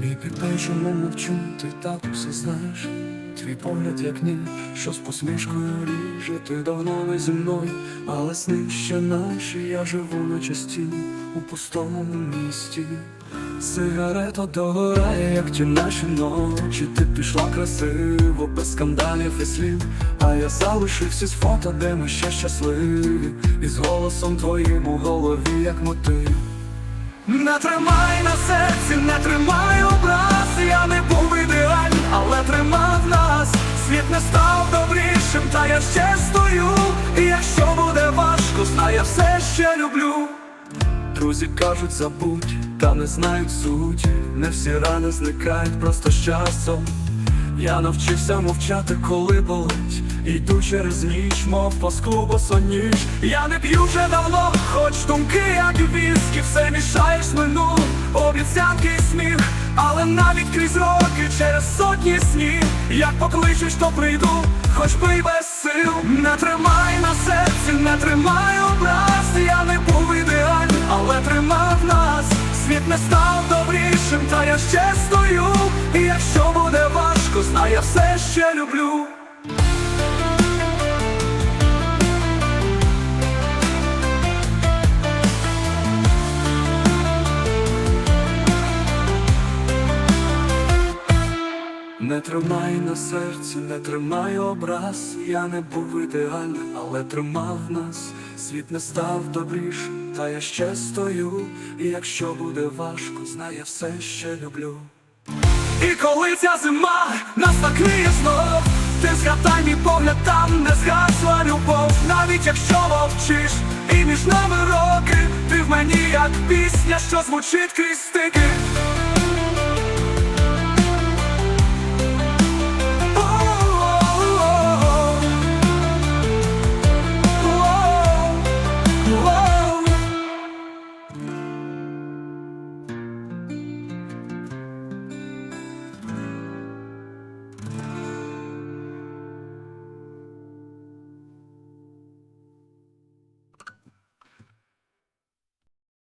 Мій підпечено мовчу, ти так усе знаєш. Твій погляд, як ні, що з посмішкою ріже, ти давно не зі мною, але сни ще наші, я живу на часті у пустому місті. Сигарета догорає, як ті наші ночі. Ти пішла красиво, без скандалів і слів. А я залишився з фото, де ми ще щасливі, і з голосом твоїм у голові, як мотив. Не тримай на серці, не тримай образ, я не був ідеальним, але тримав нас. Світ не став добрішим, та я ще стою. І якщо буде важко, знаю, я все ще люблю. Друзі кажуть, забудь, та не знають суть. Не всі рани зникають просто з часом. Я навчився мовчати, коли болить. Йду через ніч, мов по склу босоніж Я не п'ю вже давно, хоч думки, як і віскі, все мішаєш минулим, обіцянки і сміх, але навіть крізь роки, через сотні снів, як покличеш, то прийду, хоч би й без сил. Не тримай на серці, не тримай образ, я не був ідеальним, але тримав нас. Світ не став добрішим, та я ще стою. І якщо буде важко, знай, я все ще люблю. Не тримай на серці, не тримай образ, я не був ідеальним, але тримав нас, світ не став добрішим, та я ще стою, і якщо буде важко, знай, я все ще люблю. І коли ця зима нас накриє знов, ти згадай мій погляд, там не згасла любов, навіть якщо мовчиш, і між нами роки, ти в мені як пісня, що звучить крізь стики.